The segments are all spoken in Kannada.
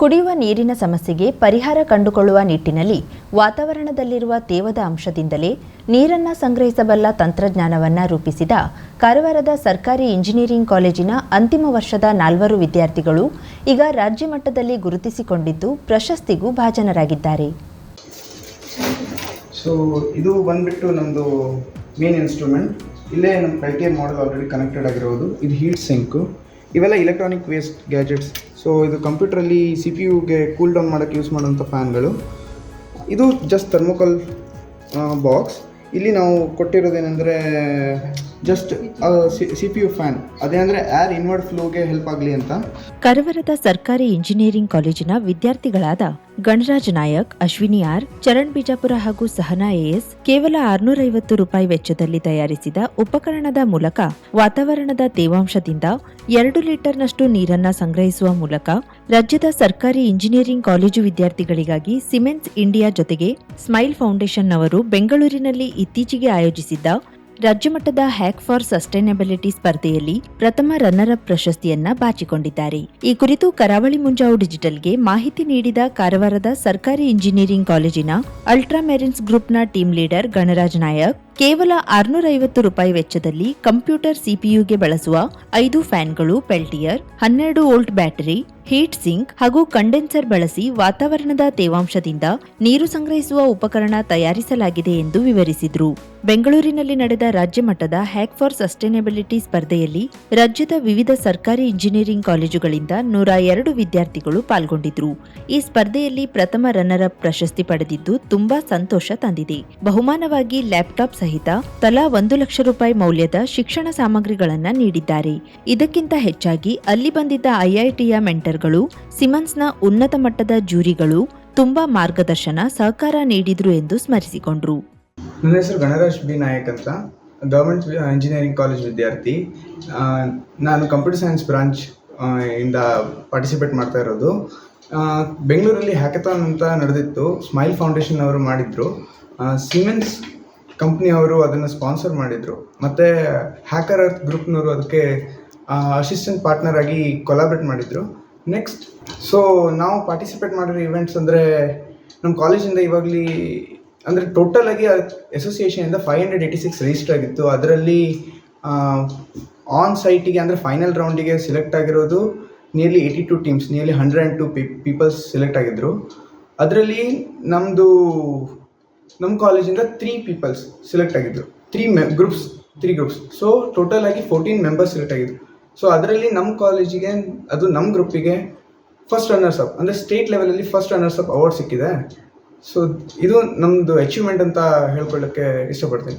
ಕುಡಿಯುವ ನೀರಿನ ಸಮಸ್ಯೆಗೆ ಪರಿಹಾರ ಕಂಡುಕೊಳ್ಳುವ ನಿಟ್ಟಿನಲ್ಲಿ ವಾತಾವರಣದಲ್ಲಿರುವ ತೇವದ ಅಂಶದಿಂದಲೇ ನೀರನ್ನು ಸಂಗ್ರಹಿಸಬಲ್ಲ ತಂತ್ರಜ್ಞಾನವನ್ನು ರೂಪಿಸಿದ ಕಾರವಾರದ ಸರ್ಕಾರಿ ಇಂಜಿನಿಯರಿಂಗ್ ಕಾಲೇಜಿನ ಅಂತಿಮ ವರ್ಷದ ನಾಲ್ವರು ವಿದ್ಯಾರ್ಥಿಗಳು ಈಗ ರಾಜ್ಯ ಮಟ್ಟದಲ್ಲಿ ಗುರುತಿಸಿಕೊಂಡಿದ್ದು ಪ್ರಶಸ್ತಿಗೂ ಭಾಜನರಾಗಿದ್ದಾರೆ. ಸೊ ಇದು ಬಂದ್ಬಿಟ್ಟು ನಮ್ಮದು ಮೇನ್ ಇನ್ಸ್ಟ್ರೂಮೆಂಟ್ ಇಲ್ಲೇ ನಮ್ಮ ಕೈಗೆ ಮಾಡಲ್ ಆಲ್ರೆಡಿ ಕನೆಕ್ಟೆಡ್ ಆಗಿರೋದು. ಇದು ಹೀಟ್ ಸಿಂಕು ಇವೆಲ್ಲ ಇಲೆಕ್ಟ್ರಾನಿಕ್ ವೇಸ್ಟ್ ಗ್ಯಾಜೆಟ್ಸ್ ಸೊ ಇದು ಕಂಪ್ಯೂಟ್ರಲ್ಲಿ ಸಿ ಪಿ ಯುಗೆ ಕೂಲ್ ಡೌನ್ ಮಾಡೋಕ್ಕೆ ಯೂಸ್ ಮಾಡೋಂಥ ಫ್ಯಾನ್ಗಳು. ಇದು ಜಸ್ಟ್ ಥರ್ಮೋಕಲ್ ಬಾಕ್ಸ್ ಇಲ್ಲಿ ನಾವು ಕೊಟ್ಟಿರೋದೇನೆಂದರೆ ಜಸ್ಟ್ ಸಿ ಫ್ಯಾನ್ ಅದೇ ಏರ್ ಇನ್ವರ್ಡ್ ಫ್ಲೋಗೆ ಹೆಲ್ಪ್ ಆಗಲಿ ಅಂತ? ಕರವರದ ಸರ್ಕಾರಿ ಇಂಜಿನಿಯರಿಂಗ್ ಕಾಲೇಜಿನ ವಿದ್ಯಾರ್ಥಿಗಳಾದ ಗಣರಾಜ್ ನಾಯಕ್, ಅಶ್ವಿನಿ ಆರ್, ಚರಣ್ ಬಿಜಾಪುರ ಹಾಗೂ ಸಹನಾ ಎಎಸ್ ಕೇವಲ ಆರ್ನೂರೈವತ್ತು ರೂಪಾಯಿ ವೆಚ್ಚದಲ್ಲಿ ತಯಾರಿಸಿದ ಉಪಕರಣದ ಮೂಲಕ ವಾತಾವರಣದ ತೇವಾಂಶದಿಂದ ಎರಡು ಲೀಟರ್ನಷ್ಟು ನೀರನ್ನ ಸಂಗ್ರಹಿಸುವ ಮೂಲಕ ರಾಜ್ಯದ ಸರ್ಕಾರಿ ಇಂಜಿನಿಯರಿಂಗ್ ಕಾಲೇಜು ವಿದ್ಯಾರ್ಥಿಗಳಿಗಾಗಿ ಸಿಮೆನ್ಸ್ ಇಂಡಿಯಾ ಜೊತೆಗೆ ಸ್ಮೈಲ್ ಫೌಂಡೇಶನ್ ಅವರು ಬೆಂಗಳೂರಿನಲ್ಲಿ ಇತ್ತೀಚೆಗೆ ಆಯೋಜಿಸಿದ್ದ ರಾಜ್ಯಮಟ್ಟದ ಹ್ಯಾಕ್ ಫಾರ್ ಸಸ್ಟೈನಬಿಲಿಟಿ ಸ್ಪರ್ಧೆಯಲ್ಲಿ ಪ್ರಥಮ ರನ್ನರ್ ಅಪ್ ಪ್ರಶಸ್ತಿಯನ್ನ ಬಾಚಿಕೊಂಡಿದ್ದಾರೆ. ಈ ಕುರಿತು ಕರಾವಳಿ ಮುಂಜಾವು ಡಿಜಿಟಲ್ಗೆ ಮಾಹಿತಿ ನೀಡಿದ ಕಾರವಾರದ ಸರ್ಕಾರಿ ಇಂಜಿನಿಯರಿಂಗ್ ಕಾಲೇಜಿನ ಅಲ್ಟ್ರಾ ಮೆರಿನ್ಸ್ ಗ್ರೂಪ್ನ ಟೀಮ್ ಲೀಡರ್ ಗಣರಾಜ್ ನಾಯಕ್ ಕೇವಲ ಆರ್ನೂರೈವತ್ತು ರೂಪಾಯಿ ವೆಚ್ಚದಲ್ಲಿ ಕಂಪ್ಯೂಟರ್ ಸಿಪಿಯುಗೆ ಬಳಸುವ ಐದು ಫ್ಯಾನ್ಗಳು ಪೆಲ್ಟಿಯರ್, ಹನ್ನೆರಡು ವೋಲ್ಟ್ ಬ್ಯಾಟರಿ, ಹೀಟ್ ಸಿಂಕ್ ಹಾಗೂ ಕಂಡೆನ್ಸರ್ ಬಳಸಿ ವಾತಾವರಣದ ತೇವಾಂಶದಿಂದ ನೀರು ಸಂಗ್ರಹಿಸುವ ಉಪಕರಣ ತಯಾರಿಸಲಾಗಿದೆ ಎಂದು ವಿವರಿಸಿದರು. ಬೆಂಗಳೂರಿನಲ್ಲಿ ನಡೆದ ರಾಜ್ಯ ಮಟ್ಟದ ಹ್ಯಾಕ್ ಫಾರ್ ಸಸ್ಟೈನಬಿಲಿಟಿ ಸ್ಪರ್ಧೆಯಲ್ಲಿ ರಾಜ್ಯದ ವಿವಿಧ ಸರ್ಕಾರಿ ಇಂಜಿನಿಯರಿಂಗ್ ಕಾಲೇಜುಗಳಿಂದ ನೂರ ಎರಡು ವಿದ್ಯಾರ್ಥಿಗಳು ಪಾಲ್ಗೊಂಡಿದ್ರು. ಈ ಸ್ಪರ್ಧೆಯಲ್ಲಿ ಪ್ರಥಮ ರನ್ನರ್ ಅಪ್ ಪ್ರಶಸ್ತಿ ಪಡೆದಿದ್ದು ತುಂಬಾ ಸಂತೋಷ ತಂದಿದೆ. ಬಹುಮಾನವಾಗಿ ಲ್ಯಾಪ್ಟಾಪ್ ಸಹಿತ ತಲಾ ಒಂದು ಲಕ್ಷ ರೂಪಾಯಿ ಮೌಲ್ಯದ ಶಿಕ್ಷಣ ಸಾಮಗ್ರಿಗಳನ್ನು ನೀಡಿದ್ದಾರೆ. ಇದಕ್ಕಿಂತ ಹೆಚ್ಚಾಗಿ ಅಲ್ಲಿ ಬಂದಿದ್ದ ಐಐಟಿಯ ಮೆಂಟರ್ಗಳು, ಸಿಮನ್ಸ್ನ ಉನ್ನತ ಮಟ್ಟದ ಜೂರಿಗಳು ತುಂಬಾ ಮಾರ್ಗದರ್ಶನ ಸಹಕಾರ ನೀಡಿದ್ರು ಎಂದು ಸ್ಮರಿಸಿಕೊಂಡ್ರು. ನನ್ನ ಹೆಸರು ಗಣರಾಜ್ ಬಿ. ಅಂತ. ಇಂಜಿನಿಯರಿಂಗ್ ಕಾಲೇಜ್ ವಿದ್ಯಾರ್ಥಿ. ನಾನು ಕಂಪ್ಯೂಟರ್ ಸೈನ್ಸ್ ಬ್ರಾಂಚ್ ಇಂದ ಪಾರ್ಟಿಸಿಪೇಟ್ ಮಾಡ್ತಾ ಇರೋದು. ಬೆಂಗಳೂರಲ್ಲಿ ಹ್ಯಾಕಥಾನ್ ಅಂತ ನಡೆದಿತ್ತು. ಸ್ಮೈಲ್ ಫೌಂಡೇಶನ್ ಅವರು ಮಾಡಿದ್ರು. ಸಿಮೆನ್ಸ್ ಕಂಪ್ನಿಯವರು ಅದನ್ನು ಸ್ಪಾನ್ಸರ್ ಮಾಡಿದರು. ಮತ್ತು ಹ್ಯಾಕರ್ ಅರ್ತ್ ಗ್ರೂಪ್ನವರು ಅದಕ್ಕೆ ಅಸಿಸ್ಟೆಂಟ್ ಪಾರ್ಟ್ನರ್ ಆಗಿ ಕೊಲಾಬ್ರೇಟ್ ಮಾಡಿದರು. ನೆಕ್ಸ್ಟ್, ಸೊ ನಾವು ಪಾರ್ಟಿಸಿಪೇಟ್ ಮಾಡಿರೋ ಇವೆಂಟ್ಸ್ ಅಂದರೆ ನಮ್ಮ ಕಾಲೇಜಿಂದ ಇವಾಗಲಿ, ಅಂದರೆ ಟೋಟಲ್ ಆಗಿ ಅಸೋಸಿಯೇಷನಿಂದ five hundred eighty six register ಆಗಿತ್ತು. ಅದರಲ್ಲಿ ಆನ್ ಸೈಟಿಗೆ ಅಂದರೆ ಫೈನಲ್ ರೌಂಡಿಗೆ ಸೆಲೆಕ್ಟ್ ಆಗಿರೋದು nearly eighty two teams nearly hundred and two peoples select ಆಗಿದ್ದರು ಅದರಲ್ಲಿ ನಮ್ಮದು ನಮ್ಮ ಕಾಲೇಜಿಂದ ತ್ರೀ ಪೀಪಲ್ಸ್ ಸೆಲೆಕ್ಟ್ ಆಗಿದ್ದರು ತ್ರೀ ಮೆ groups three groups so total ಆಗಿ ಫೋರ್ಟೀನ್ ಮೆಂಬರ್ಸ್ ಸೆಲೆಕ್ಟ್ ಆಗಿದ್ರು. ಸೊ ಅದರಲ್ಲಿ ನಮ್ಮ ಕಾಲೇಜಿಗೆ, ಅದು ನಮ್ಮ ಗ್ರೂಪಿಗೆ ಫಸ್ಟ್ ರನ್ನರ್ಸ್ ಅಪ್ ಅಂದರೆ ಸ್ಟೇಟ್ ಲೆವೆಲಲ್ಲಿ ಫಸ್ಟ್ ರನ್ನರ್ಸ್ ಅಪ್ ಅವಾರ್ಡ್ ಸಿಕ್ಕಿದೆ. ಸೊ ಇದು ನಮ್ಮದು ಅಚೀವ್ಮೆಂಟ್ ಅಂತ ಹೇಳ್ಕೊಳ್ಳೋಕ್ಕೆ ಇಷ್ಟಪಡ್ತೀನಿ.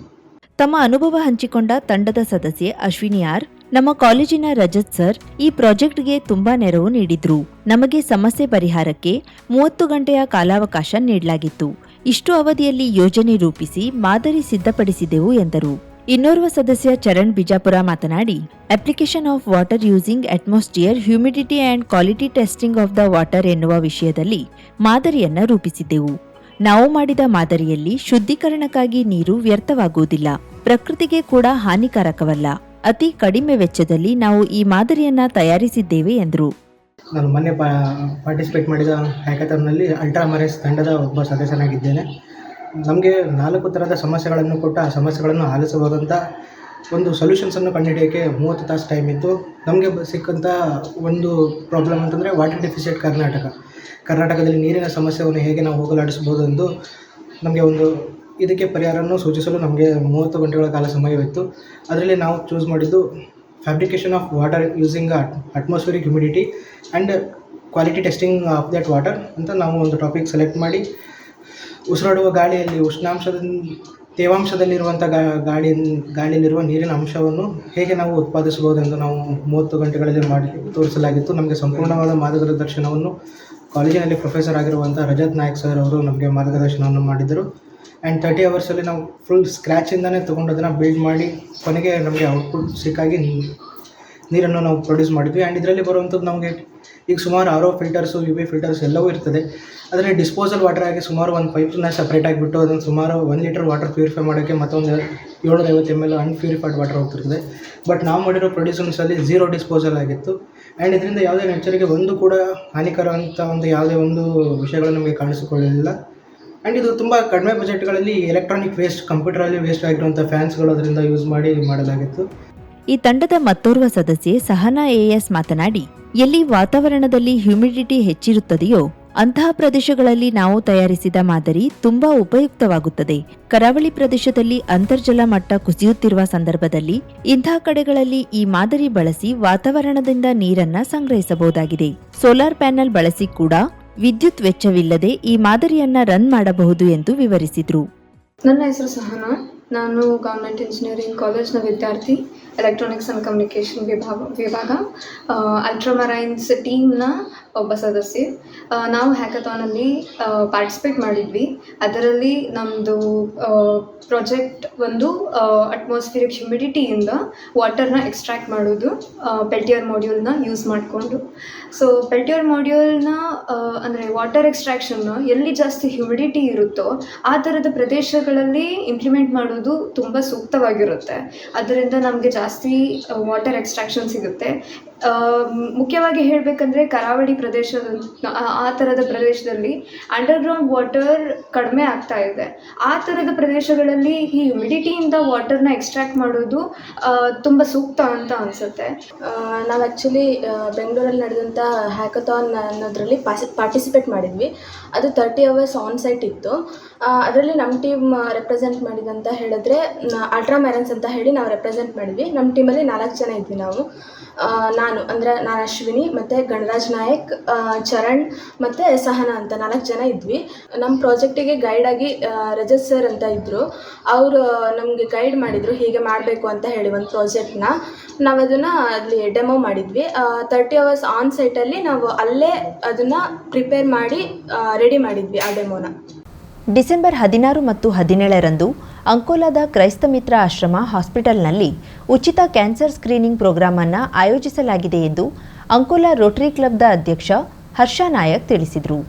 ತಮ್ಮ ಅನುಭವ ಹಂಚಿಕೊಂಡ ತಂಡದ ಸದಸ್ಯೆ ಅಶ್ವಿನಿ ಆರ್, ನಮ್ಮ ಕಾಲೇಜಿನ ರಜತ್ ಸರ್ ಈ ಪ್ರಾಜೆಕ್ಟ್ಗೆ ತುಂಬಾ ನೆರವು ನೀಡಿದ್ರು. ನಮಗೆ ಸಮಸ್ಯೆ ಪರಿಹಾರಕ್ಕೆ ಮೂವತ್ತು ಗಂಟೆಯ ಕಾಲಾವಕಾಶ ನೀಡಲಾಗಿತ್ತು. ಇಷ್ಟು ಅವಧಿಯಲ್ಲಿ ಯೋಜನೆ ರೂಪಿಸಿ ಮಾದರಿ ಸಿದ್ಧಪಡಿಸಿದೆವು ಎಂದರು. ಇನ್ನೋರ್ವ ಸದಸ್ಯ ಚರಣ್ ಬಿಜಾಪುರ ಮಾತನಾಡಿ, application of water using atmosphere, humidity and quality testing of the water ಎನ್ನುವ ವಿಷಯದಲ್ಲಿ ಮಾದರಿಯನ್ನ ರೂಪಿಸಿದ್ದೆವು. ನಾವು ಮಾಡಿದ ಮಾದರಿಯಲ್ಲಿ ಶುದ್ಧೀಕರಣಕ್ಕಾಗಿ ನೀರು ವ್ಯರ್ಥವಾಗುವುದಿಲ್ಲ. ಪ್ರಕೃತಿಗೆ ಕೂಡ ಹಾನಿಕಾರಕವಲ್ಲ. ಅತಿ ಕಡಿಮೆ ವೆಚ್ಚದಲ್ಲಿ ನಾವು ಈ ಮಾದರಿಯನ್ನ ತಯಾರಿಸಿದ್ದೇವೆ, ಎಂದರು. ನಾನು ಮೊನ್ನೆ ಪಾ ಪಾರ್ಟಿಸಿಪೇಟ್ ಮಾಡಿದ ಹ್ಯಾಕಥಾನ್ನಲ್ಲಿ ಅಲ್ಟ್ರಾ ಮರೇಸ್ ತಂಡದ ಒಬ್ಬ ಸದಸ್ಯನಾಗಿದ್ದೇನೆ. ನಮಗೆ ನಾಲ್ಕು ಥರದ ಸಮಸ್ಯೆಗಳನ್ನು ಕೊಟ್ಟು ಆ ಸಮಸ್ಯೆಗಳನ್ನು ಆಲಿಸಬಹುದಂಥ ಒಂದು ಸೊಲ್ಯೂಷನ್ಸನ್ನು ಕಂಡುಹಿಡಿಯೋಕ್ಕೆ ಮೂವತ್ತು ತಾಸು ಟೈಮ್ ಇತ್ತು. ನಮಗೆ ಸಿಕ್ಕಂಥ ಒಂದು ಪ್ರಾಬ್ಲಮ್ ಅಂತಂದರೆ ವಾಟರ್ ಡೆಫಿಸಿಟ್ ಕರ್ನಾಟಕ. ಕರ್ನಾಟಕದಲ್ಲಿ ನೀರಿನ ಸಮಸ್ಯೆಯನ್ನು ಹೇಗೆ ನಾವು ಹೋಗಲಾಡಿಸಬಹುದು ಎಂದು ನಮಗೆ ಒಂದು ಇದಕ್ಕೆ ಪರಿಹಾರವನ್ನು ಸೂಚಿಸಲು ನಮಗೆ ಮೂವತ್ತು ಗಂಟೆಗಳ ಕಾಲ ಸಮಯವಿತ್ತು. ಅದರಲ್ಲಿ ನಾವು ಚೂಸ್ ಮಾಡಿದ್ದು fabrication of water using atmospheric humidity and quality testing of that water ಅಂತ ನಾವು ಒಂದು ಟಾಪಿಕ್ ಸೆಲೆಕ್ಟ್ ಮಾಡಿ. ಉಸಿರಾಡುವ ಗಾಳಿಯಲ್ಲಿ ಉಷ್ಣಾಂಶದ ತೇವಾಂಶದಲ್ಲಿರುವಂಥ ಗಾಳಿ ಗಾಳಿಯಲ್ಲಿರುವ ನೀರಿನ ಅಂಶವನ್ನು ಹೇಗೆ ನಾವು ಉತ್ಪಾದಿಸಬಹುದೆಂದು ನಾವು ಮೂವತ್ತು ಗಂಟೆಗಳಲ್ಲಿ ಮಾಡಿ ತೋರಿಸಲಾಗಿತ್ತು. ನಮಗೆ ಸಂಪೂರ್ಣವಾದ ಮಾರ್ಗದರ್ಶನವನ್ನು ಕಾಲೇಜಿನಲ್ಲಿ ಪ್ರೊಫೆಸರ್ ಆಗಿರುವಂಥ ರಜತ್ ನಾಯಕ್ ಸರ್ ಅವರು ನಮಗೆ ಮಾರ್ಗದರ್ಶನವನ್ನು ಮಾಡಿದರು ಆ್ಯಂಡ್ ತರ್ಟಿ ಅವರ್ಸಲ್ಲಿ ನಾವು ಫುಲ್ ಸ್ಕ್ರ್ಯಾಚಿಂದನೇ ತೊಗೊಂಡು ಅದನ್ನು ಬಿಲ್ಡ್ ಮಾಡಿ ಕೊನೆಗೆ ನಮಗೆ ಔಟ್ಪುಟ್ ಸಿಕ್ಕಾಗಿ ನೀರನ್ನು ನಾವು ಪ್ರೊಡ್ಯೂಸ್ ಮಾಡಿದ್ವಿ. ಆ್ಯಂಡ್ ಇದರಲ್ಲಿ ಬರುವಂಥದ್ದು ನಮಗೆ ಈಗ ಸುಮಾರು RO filters U V filters ಎಲ್ಲವೂ ಇರ್ತದೆ. ಅದರಲ್ಲಿ ಡಿಸ್ಪೋಸಲ್ ವಾಟರ್ ಆಗಿ ಸುಮಾರು ಒಂದು ಪೈಪ್ನ ಸಪ್ರೇಟ್ ಆಗಿಬಿಟ್ಟು ಅದನ್ನು ಸುಮಾರು ಒಂದು ಲೀಟರ್ ವಾಟರ್ ಪ್ಯೂರಿಫೈ ಮಾಡೋಕ್ಕೆ ಮತ್ತೊಂದು ಏಳ್ನೂರೈವತ್ತು ಎಂ ಎಲ್ ಅನ್ಪ್ಯೂರಿಫೈಡ್ ವಾಟರ್ ಹೋಗ್ತಿರ್ತದೆ. ಬಟ್ ನಾವು ಮಾಡಿರೋ ಪ್ರೊಡ್ಯೂಸನ್ಸಲ್ಲಿ ಝೀರೋ ಡಿಸ್ಪೋಸಲ್ ಆಗಿತ್ತು. ಆ್ಯಂಡ್ ಇದರಿಂದ ಯಾವುದೇ ನೆಚ್ಚರಿಗೆ ಒಂದು ಕೂಡ ಹಾನಿಕರ ಅಂತ ಒಂದು ಯಾವುದೇ ಒಂದು ವಿಷಯಗಳು ನಮಗೆ ಕಾಣಿಸಿಕೊಳ್ಳಲಿಲ್ಲ. ಆ್ಯಂಡ್ ಇದು ತುಂಬ ಕಡಿಮೆ ಬಜೆಟ್ಗಳಲ್ಲಿ ಎಲೆಕ್ಟ್ರಾನಿಕ್ ವೇಸ್ಟ್ ಕಂಪ್ಯೂಟರಲ್ಲಿ ವೇಸ್ಟ್ ಆಗಿರುವಂಥ ಫ್ಯಾನ್ಸ್ಗಳು ಅದರಿಂದ ಯೂಸ್ ಮಾಡಿ ಮಾಡಲಾಗಿತ್ತು. ಈ ತಂಡದ ಮತ್ತೋರ್ವ ಸದಸ್ಯೆ ಸಹನಾ ಎಎಸ್ ಮಾತನಾಡಿ, ಎಲ್ಲಿ ವಾತಾವರಣದಲ್ಲಿ ಹ್ಯುಮಿಡಿಟಿ ಹೆಚ್ಚಿರುತ್ತದೆಯೋ ಅಂತಹ ಪ್ರದೇಶಗಳಲ್ಲಿ ನಾವು ತಯಾರಿಸಿದ ಮಾದರಿ ತುಂಬಾ ಉಪಯುಕ್ತವಾಗುತ್ತದೆ. ಕರಾವಳಿ ಪ್ರದೇಶದಲ್ಲಿ ಅಂತರ್ಜಲ ಮಟ್ಟ ಕುಸಿಯುತ್ತಿರುವ ಸಂದರ್ಭದಲ್ಲಿ ಇಂತಹ ಕಡೆಗಳಲ್ಲಿ ಈ ಮಾದರಿ ಬಳಸಿ ವಾತಾವರಣದಿಂದ ನೀರನ್ನ ಸಂಗ್ರಹಿಸಬಹುದಾಗಿದೆ. ಸೋಲಾರ್ ಪ್ಯಾನೆಲ್ ಬಳಸಿ ಕೂಡ ವಿದ್ಯುತ್ ವೆಚ್ಚವಿಲ್ಲದೆ ಈ ಮಾದರಿಯನ್ನ ರನ್ ಮಾಡಬಹುದು ಎಂದು ವಿವರಿಸಿದ್ರು. ನನ್ನ ಹೆಸರು ಸಹನಾ. ನಾನು ಗವರ್ಮೆಂಟ್ ಇಂಜಿನಿಯರಿಂಗ್ ಕಾಲೇಜ್ನ ವಿದ್ಯಾರ್ಥಿ ಎಲೆಕ್ಟ್ರಾನಿಕ್ಸ್ ಆ್ಯಂಡ್ ಕಮ್ಯುನಿಕೇಷನ್ ವಿಭಾಗ ವಿಭಾಗ ಅಲ್ಟ್ರಾಮರೈನ್ಸ್ ಟೀಮ್ನ ಒಬ್ಬ ಸದಸ್ಯೆ. ನಾವು ಹ್ಯಾಕಥಾನಲ್ಲಿ ಪಾರ್ಟಿಸಿಪೇಟ್ ಮಾಡಿದ್ವಿ. ಅದರಲ್ಲಿ ನಮ್ಮದು ಪ್ರಾಜೆಕ್ಟ್ ಒಂದು ಅಟ್ಮಾಸ್ಫಿಯರಿಕ್ ಹ್ಯುಮಿಡಿಟಿಯಿಂದ ವಾಟರ್ನ ಎಕ್ಸ್ಟ್ರಾಕ್ಟ್ ಮಾಡೋದು ಪೆಲ್ಟಿಯರ್ ಮಾಡ್ಯೂಲ್ನ ಯೂಸ್ ಮಾಡಿಕೊಂಡು. ಸೊ ಪೆಲ್ಟಿಯರ್ ಮಾಡ್ಯೂಲ್ನ ಅಂದರೆ ವಾಟರ್ ಎಕ್ಸ್ಟ್ರಾಕ್ಷನ್ನ ಎಲ್ಲಿ ಜಾಸ್ತಿ ಹ್ಯುಮಿಡಿಟಿ ಇರುತ್ತೋ, ಆ ಥರದ ಪ್ರದೇಶಗಳಲ್ಲಿ ಇಂಪ್ಲಿಮೆಂಟ್ ಮಾಡೋದು ತುಂಬ ಸೂಕ್ತವಾಗಿರುತ್ತೆ. ಅದರಿಂದ ನಮಗೆ ಜಾಸ್ತಿ ವಾಟರ್ ಎಕ್ಸ್ಟ್ರಾಕ್ಷನ್ ಸಿಗುತ್ತೆ. ಮುಖ್ಯವಾಗಿ ಹೇಳಬೇಕಂದ್ರೆ ಕರಾವಳಿ ಪ್ರದೇಶದ, ಆ- ಥರದ ಪ್ರದೇಶದಲ್ಲಿ ಅಂಡರ್ಗ್ರೌಂಡ್ ವಾಟರ್ ಕಡಿಮೆ ಆಗ್ತಾ ಇದೆ. ಆ ಥರದ ಪ್ರದೇಶಗಳಲ್ಲಿ ಈ ಹ್ಯುಮಿಡಿಟಿಯಿಂದ ವಾಟರ್ನ ಎಕ್ಸ್ಟ್ರಾಕ್ಟ್ ಮಾಡೋದು ತುಂಬ ಸೂಕ್ತ ಅಂತ ಅನಿಸುತ್ತೆ. ನಾವು ಆ್ಯಕ್ಚುಲಿ ಬೆಂಗಳೂರಲ್ಲಿ ನಡೆದಂಥ ಹ್ಯಾಕಥಾನ್ ಅನ್ನೋದರಲ್ಲಿ ಪಾಸಿ ಪಾರ್ಟಿಸಿಪೇಟ್ ಮಾಡಿದ್ವಿ. ಅದು ತರ್ಟಿ ಅವರ್ಸ್ ಆನ್ ಸೈಟ್ ಇತ್ತು ಅದರಲ್ಲಿ ನಮ್ಮ ಟೀಮ್ ರೆಪ್ರೆಸೆಂಟ್ ಮಾಡಿದಂತ ಹೇಳಿದ್ರೆ ಅಲ್ಟ್ರಾ ಮ್ಯಾರನ್ಸ್ ಅಂತ ಹೇಳಿ ನಾವು ರೆಪ್ರೆಸೆಂಟ್ ಮಾಡಿದ್ವಿ. ನಮ್ಮ ಟೀಮಲ್ಲಿ ನಾಲ್ಕು ಜನ ಇದ್ವಿ ನಾವು. ನಾನು, ಅಂದರೆ ನಾನು ಅಶ್ವಿನಿ ಮತ್ತು ಗಣರಾಜ್ ನಾಯಕ್ ಚರಣ್ ಮತ್ತು ಸಹನಾ ಅಂತ ನಾಲ್ಕು ಜನ ಇದ್ವಿ. ನಮ್ಮ ಪ್ರಾಜೆಕ್ಟಿಗೆ ಗೈಡಾಗಿ ರಜತ್ ಸರ್ ಅಂತ ಇದ್ದರು ಅವರು ನಮಗೆ ಗೈಡ್ ಮಾಡಿದರು ಹೀಗೆ ಮಾಡಬೇಕು ಅಂತ ಹೇಳಿ ಒಂದು ಪ್ರಾಜೆಕ್ಟ್ನ ನಾವು ಅದನ್ನು ಅಲ್ಲಿ ಡೆಮೋ ಮಾಡಿದ್ವಿ. ತರ್ಟಿ ಅವರ್ಸ್ ಆನ್ ಸೈಟಲ್ಲಿ ನಾವು ಅಲ್ಲೇ ಅದನ್ನು ಪ್ರಿಪೇರ್ ಮಾಡಿ ರೆಡಿ ಮಾಡಿದ್ವಿ ಆ ಡೆಮೋನ ಡಿಸೆಂಬರ್ ಹದಿನಾರು ಮತ್ತು ಹದಿನೇಳರಂದು ಅಂಕೋಲಾದ ಕ್ರೈಸ್ತ ಮಿತ್ರ ಆಶ್ರಮ ಹಾಸ್ಪಿಟಲ್ನಲ್ಲಿ ಉಚಿತ ಕ್ಯಾನ್ಸರ್ ಸ್ಕ್ರೀನಿಂಗ್ ಪ್ರೋಗ್ರಾಂ ಅನ್ನು ಆಯೋಜಿಸಲಾಗಿದೆ ಎಂದು ಅಂಕೋಲಾ ರೋಟರಿ ಕ್ಲಬ್ದ ಅಧ್ಯಕ್ಷ ಹರ್ಷ ನಾಯಕ್ ತಿಳಿಸಿದರು.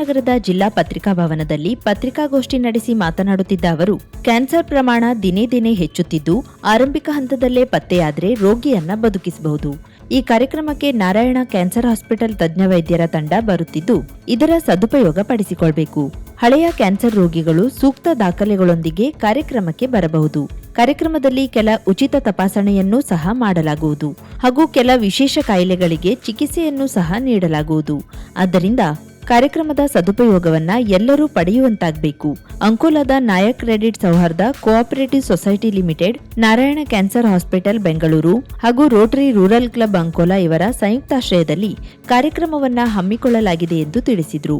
ನಗರದ ಜಿಲ್ಲಾ ಪತ್ರಿಕಾ ಭವನದಲ್ಲಿ ಪತ್ರಿಕಾಗೋಷ್ಠಿ ನಡೆಸಿ ಮಾತನಾಡುತ್ತಿದ್ದ ಅವರು, ಕ್ಯಾನ್ಸರ್ ಪ್ರಮಾಣ ದಿನೇ ದಿನೇ ಹೆಚ್ಚುತ್ತಿದ್ದು, ಆರಂಭಿಕ ಹಂತದಲ್ಲೇ ಪತ್ತೆಯಾದರೆ ರೋಗಿಯನ್ನ ಬದುಕಿಸಬಹುದು. ಈ ಕಾರ್ಯಕ್ರಮಕ್ಕೆ ನಾರಾಯಣ ಕ್ಯಾನ್ಸರ್ ಹಾಸ್ಪಿಟಲ್ ತಜ್ಞ ವೈದ್ಯರ ತಂಡ ಬರುತ್ತಿದ್ದು, ಇದರ ಸದುಪಯೋಗ ಪಡಿಸಿಕೊಳ್ಬೇಕು. ಹಳೆಯ ಕ್ಯಾನ್ಸರ್ ರೋಗಿಗಳು ಸೂಕ್ತ ದಾಖಲೆಗಳೊಂದಿಗೆ ಕಾರ್ಯಕ್ರಮಕ್ಕೆ ಬರಬಹುದು. ಕಾರ್ಯಕ್ರಮದಲ್ಲಿ ಕೆಲ ಉಚಿತ ತಪಾಸಣೆಯನ್ನೂ ಸಹ ಮಾಡಲಾಗುವುದು ಹಾಗೂ ಕೆಲ ವಿಶೇಷ ಕಾಯಿಲೆಗಳಿಗೆ ಚಿಕಿತ್ಸೆಯನ್ನು ಸಹ ನೀಡಲಾಗುವುದು. ಆದ್ದರಿಂದ ಕಾರ್ಯಕ್ರಮದ ಸದುಪಯೋಗವನ್ನ ಎಲ್ಲರೂ ಪಡೆಯುವಂತಾಗಬೇಕು. ಅಂಕೋಲಾದ Nayak credit Souharda cooperative society limited, Narayana cancer hospital, Bengaluru, ಹಾಗೂ ರೋಟರಿ ರೂರಲ್ ಕ್ಲಬ್ ಅಂಕೋಲಾ ಇವರ ಸಂಯುಕ್ತಾಶ್ರಯದಲ್ಲಿ ಕಾರ್ಯಕ್ರಮವನ್ನ ಹಮ್ಮಿಕೊಳ್ಳಲಾಗಿದೆ ಎಂದು ತಿಳಿಸಿದರು.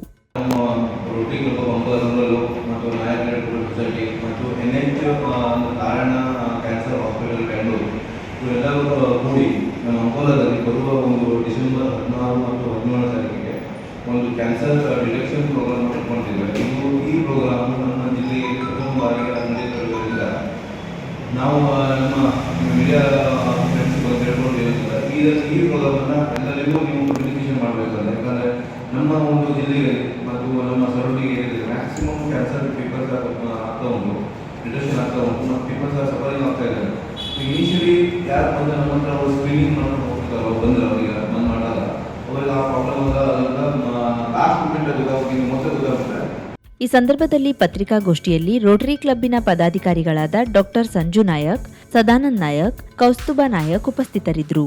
ಎಲ್ಲರಿಗೂ ನೀವು ಕಮ್ಯುನಿಕೇಶನ್ ಮಾಡಬೇಕಲ್ಲ ಯಾಕಂದರೆ ನಮ್ಮ ಒಂದು ಜಿಲ್ಲೆಗೆ ಮತ್ತು ನಮ್ಮ ಸರೌಂಡಿಂಗ್ ಏರಿಯಾದಲ್ಲಿ ಮ್ಯಾಕ್ಸಿಮಮ್ ಕ್ಯಾನ್ಸರ್ ಪೀಪಲ್ಸ್ ಆಗ್ತಾ ಉಂಟು. ಡಿಟೆಕ್ಷನ್ ಆಗ್ತಾ ಉಂಟು. ಮತ್ತು ಪೀಪಲ್ಸ್ ಸಫರಿಂಗ್ ಆಗ್ತಾ ಇದ್ದಾರೆ. ಇನಿಷಿಯಲಿ ಯಾರು ಬಂದು ನಮ್ಮ ಹತ್ರ ಅವರು ಸ್ಕ್ರೀನಿಂಗ್ ಮಾಡ್ಕೊಂಡು ಹೋಗ್ತಾರೆ ಅವ್ರು ಬಂದ್ರೆ ಅವರಿಗೆ, ಬಂದು ಮಾಡಲ್ಲ ಅವರಿಗೆ ಆ ಪ್ರಾಬ್ಲಮ್ ಅದರಿಂದ ಲಾಸ್ಟ್ ಮೂಮೆಂಟ್ ಗೊತ್ತಾಗ್ತೀನಿ ಮೊದಲು ಗೊತ್ತಾಗ್ತದೆ ಈ ಸಂದರ್ಭದಲ್ಲಿ ಪತ್ರಿಕಾಗೋಷ್ಠಿಯಲ್ಲಿ ರೋಟರಿ ಕ್ಲಬ್ಬಿನ ಪದಾಧಿಕಾರಿಗಳಾದ ಡಾಕ್ಟರ್ ಸಂಜು ನಾಯಕ್, ಸದಾನಂದ್ ನಾಯಕ್, ಕೌಸ್ತುಭ ನಾಯಕ್ ಉಪಸ್ಥಿತರಿದ್ದರು.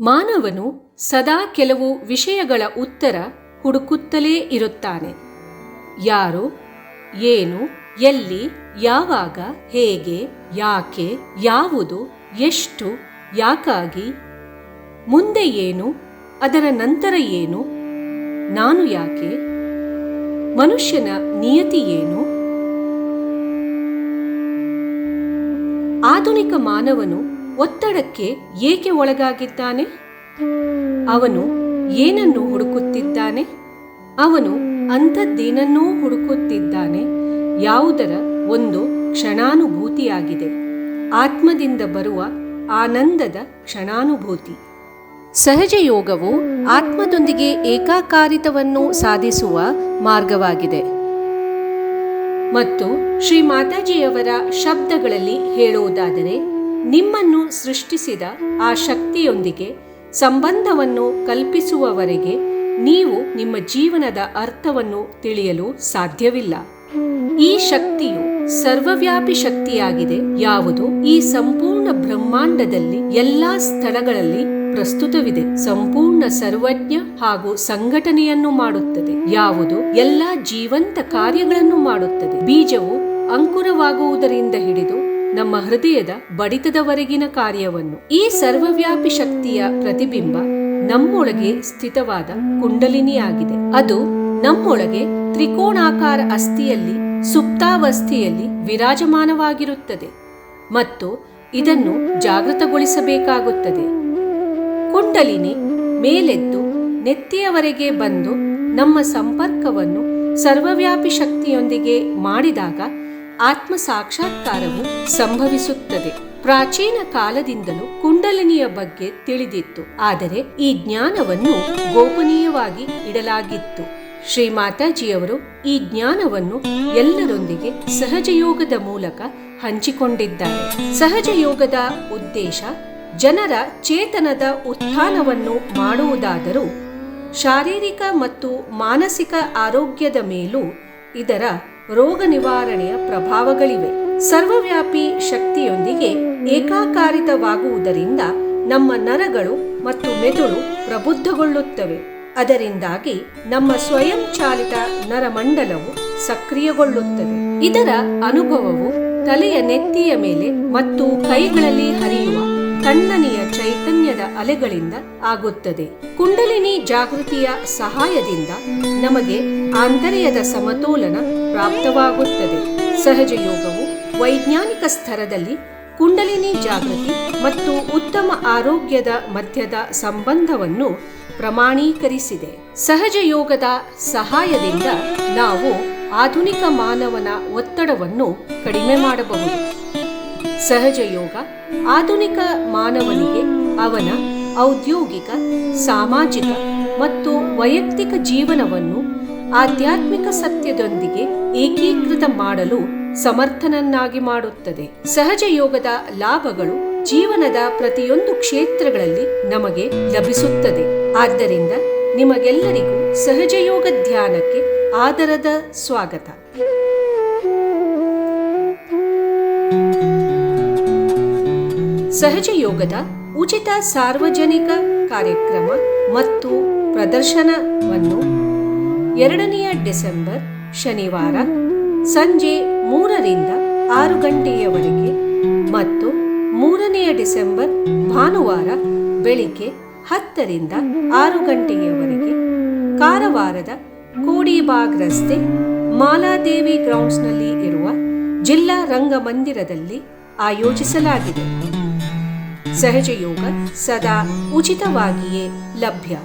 ಮಾನವನು ಸದಾ ಕೆಲವು ವಿಷಯಗಳ ಉತ್ತರ ಹುಡುಕುತ್ತಲೇ ಇರುತ್ತಾನೆ. ಯಾರು, ಏನು, ಎಲ್ಲಿ, ಯಾವಾಗ, ಹೇಗೆ, ಯಾಕೆ, ಯಾವುದು, ಎಷ್ಟು, ಯಾಕಾಗಿ, ಮುಂದೆ ಏನು, ಅದರ ನಂತರ ಏನು, ನಾನು ಯಾಕೆ, ಮನುಷ್ಯನ ನಿಯತಿ ಏನು. ಆಧುನಿಕ ಮಾನವನು ಒತ್ತಡಕ್ಕೆ ಏಕೆ ಒಳಗಾಗಿದ್ದಾನೆ? ಅವನು ಏನನ್ನು ಹುಡುಕುತ್ತಿದ್ದಾನೆ? ಅವನು ಅಂಥದ್ದೇನನ್ನೂ ಹುಡುಕುತ್ತಿದ್ದಾನೆ? ಯಾವುದರ ಒಂದು ಕ್ಷಣಾನುಭೂತಿಯಾಗಿದೆ? ಆತ್ಮದಿಂದ ಬರುವ ಆನಂದದ ಕ್ಷಣಾನುಭೂತಿ. ಸಹಜ ಯೋಗವು ಆತ್ಮದೊಂದಿಗೆ ಏಕಾಕಾರಿತವನ್ನು ಸಾಧಿಸುವ ಮಾರ್ಗವಾಗಿದೆ. ಮತ್ತು ಶ್ರೀ ಮಾತಾಜಿಯವರ ಶಬ್ದಗಳಲ್ಲಿ ಹೇಳುವುದಾದರೆ ನಿಮ್ಮನ್ನು ಸೃಷ್ಟಿಸಿದ ಆ ಶಕ್ತಿಯೊಂದಿಗೆ ಸಂಬಂಧವನ್ನು ಕಲ್ಪಿಸುವವರೆಗೆ ನೀವು ನಿಮ್ಮ ಜೀವನದ ಅರ್ಥವನ್ನು ತಿಳಿಯಲು ಸಾಧ್ಯವಿಲ್ಲ. ಈ ಶಕ್ತಿಯು ಸರ್ವವ್ಯಾಪಿ ಶಕ್ತಿಯಾಗಿದೆ. ಯಾವುದು? ಈ ಸಂಪೂರ್ಣ ಬ್ರಹ್ಮಾಂಡದಲ್ಲಿ ಎಲ್ಲಾ ಸ್ಥಳಗಳಲ್ಲಿ ಪ್ರಸ್ತುತವಿದೆ. ಸಂಪೂರ್ಣ ಸರ್ವಜ್ಞ ಹಾಗೂ ಸಂಘಟನೆಯನ್ನು ಮಾಡುತ್ತದೆ. ಯಾವುದು? ಎಲ್ಲಾ ಜೀವಂತ ಕಾರ್ಯಗಳನ್ನು ಮಾಡುತ್ತದೆ. ಬೀಜವು ಅಂಕುರವಾಗುವುದರಿಂದ ಹಿಡಿದು ನಮ್ಮ ಹೃದಯದ ಬಡಿತದವರೆಗಿನ ಕಾರ್ಯವನ್ನು. ಈ ಸರ್ವವ್ಯಾಪಿ ಶಕ್ತಿಯ ಪ್ರತಿಬಿಂಬ ನಮ್ಮೊಳಗೆ ಸ್ಥಿತವಾದ ಕುಂಡಲಿನಿಯಾಗಿದೆ. ಅದು ನಮ್ಮೊಳಗೆ ತ್ರಿಕೋಣಾಕಾರ ಅಸ್ಥಿಯಲ್ಲಿ, ಸುಪ್ತಾವಸ್ಥೆಯಲ್ಲಿ ವಿರಾಜಮಾನವಾಗಿರುತ್ತದೆ ಮತ್ತು ಇದನ್ನು ಜಾಗೃತಗೊಳಿಸಬೇಕಾಗುತ್ತದೆ. ಕುಂಡಲಿನಿ ಮೇಲೆದ್ದು ನೆತ್ತಿಯವರೆಗೆ ಬಂದು ನಮ್ಮ ಸಂಪರ್ಕವನ್ನು ಸರ್ವವ್ಯಾಪಿ ಶಕ್ತಿಯೊಂದಿಗೆ ಮಾಡಿದಾಗ ಆತ್ಮ ಸಾಕ್ಷಾತ್ಕಾರವು ಸಂಭವಿಸುತ್ತದೆ. ಪ್ರಾಚೀನ ಕಾಲದಿಂದಲೂ ಕುಂಡಲಿನಿಯ ಬಗ್ಗೆ ತಿಳಿದಿತ್ತು. ಆದರೆ ಈ ಜ್ಞಾನವನ್ನು ಗೋಪನೀಯವಾಗಿ ಇಡಲಾಗಿತ್ತು. ಶ್ರೀ ಮಾತಾಜಿಯವರು ಈ ಜ್ಞಾನವನ್ನು ಎಲ್ಲರೊಂದಿಗೆ ಸಹಜಯೋಗದ ಮೂಲಕ ಹಂಚಿಕೊಂಡಿದ್ದಾರೆ. ಸಹಜಯೋಗದ ಉದ್ದೇಶ ಜನರ ಚೇತನದ ಉತ್ಥಾನವನ್ನು ಮಾಡುವುದಾದರೂ ಶಾರೀರಿಕ ಮತ್ತು ಮಾನಸಿಕ ಆರೋಗ್ಯದ ಮೇಲೂ ಇದರ ರೋಗ ನಿವಾರಣೆಯ ಪ್ರಭಾವಗಳಿವೆ. ಸರ್ವವ್ಯಾಪಿ ಶಕ್ತಿಯೊಂದಿಗೆ ಏಕಾಕಾರಿತವಾಗುವುದರಿಂದ ನಮ್ಮ ನರಗಳು ಮತ್ತು ಮೆದುಳು ಪ್ರಬುದ್ಧಗೊಳ್ಳುತ್ತವೆ. ಅದರಿಂದಾಗಿ ನಮ್ಮ ಸ್ವಯಂಚಾಲಿತ ನರಮಂಡಲವು ಸಕ್ರಿಯಗೊಳ್ಳುತ್ತದೆ. ಇದರ ಅನುಭವವು ತಲೆಯ ನೆತ್ತಿಯ ಮೇಲೆ ಮತ್ತು ಕೈಗಳಲ್ಲಿ ಹರಿಯುವ ತಣ್ಣನೆಯ ಚೈತನ್ಯದ ಅಲೆಗಳಿಂದ ಆಗುತ್ತದೆ. ಕುಂಡಲಿನಿ ಜಾಗೃತಿಯ ಸಹಾಯದಿಂದ ನಮಗೆ ಆಂತರ್ಯದ ಸಮತೋಲನ ಪ್ರಾಪ್ತವಾಗುತ್ತದೆ. ಸಹಜ ಯೋಗವು ವೈಜ್ಞಾನಿಕ ಸ್ತರದಲ್ಲಿ ಕುಂಡಲಿನಿ ಜಾಗೃತಿ ಮತ್ತು ಉತ್ತಮ ಆರೋಗ್ಯದ ಮಧ್ಯದ ಸಂಬಂಧವನ್ನು ಪ್ರಮಾಣೀಕರಿಸಿದೆ. ಸಹಜ ಯೋಗದ ಸಹಾಯದಿಂದ ನಾವು ಆಧುನಿಕ ಮಾನವನ ಒತ್ತಡವನ್ನು ಕಡಿಮೆ ಮಾಡಬಹುದು. ಸಹಜ ಯೋಗ ಆಧುನಿಕ ಮಾನವನಿಗೆ ಅವನ ಔದ್ಯೋಗಿಕ, ಸಾಮಾಜಿಕ ಮತ್ತು ವೈಯಕ್ತಿಕ ಜೀವನವನ್ನು ಆಧ್ಯಾತ್ಮಿಕ ಸತ್ಯದೊಂದಿಗೆ ಏಕೀಕೃತ ಮಾಡಲು ಸಮರ್ಥನನ್ನಾಗಿ ಮಾಡುತ್ತದೆ. ಸಹಜ ಯೋಗದ ಲಾಭಗಳು ಜೀವನದ ಪ್ರತಿಯೊಂದು ಕ್ಷೇತ್ರಗಳಲ್ಲಿ ನಮಗೆ ಲಭಿಸುತ್ತದೆ. ಆದ್ದರಿಂದ ನಿಮಗೆಲ್ಲರಿಗೂ ಸಹಜಯೋಗ ಧ್ಯಾನಕ್ಕೆ ಆದರದ ಸ್ವಾಗತ. ಸಹಜ ಯೋಗದ ಉಚಿತ ಸಾರ್ವಜನಿಕ ಕಾರ್ಯಕ್ರಮ ಮತ್ತು ಪ್ರದರ್ಶನವನ್ನು ಎರಡನೆಯ ಡಿಸೆಂಬರ್ ಶನಿವಾರ ಸಂಜೆ ಮೂರರಿಂದ ಆರು ಗಂಟೆಯವರೆಗೆ ಮತ್ತು ಮೂರನೆಯ ಡಿಸೆಂಬರ್ ಭಾನುವಾರ ಬೆಳಿಗ್ಗೆ ಹತ್ತರಿಂದ ಆರು ಗಂಟೆಯವರೆಗೆ ಕಾರವಾರದ ಕೋಡಿಬಾಗ್ ರಸ್ತೆ ಮಾಲಾದೇವಿ ಗ್ರೌಂಡ್ಸ್ನಲ್ಲಿ ಇರುವ ಜಿಲ್ಲಾ ರಂಗಮಂದಿರದಲ್ಲಿ ಆಯೋಜಿಸಲಾಗಿದೆ. ಸಹಜ ಯೋಗ ಸದಾ ಉಚಿತವಾಗಿಯೇ ಲಭ್ಯ.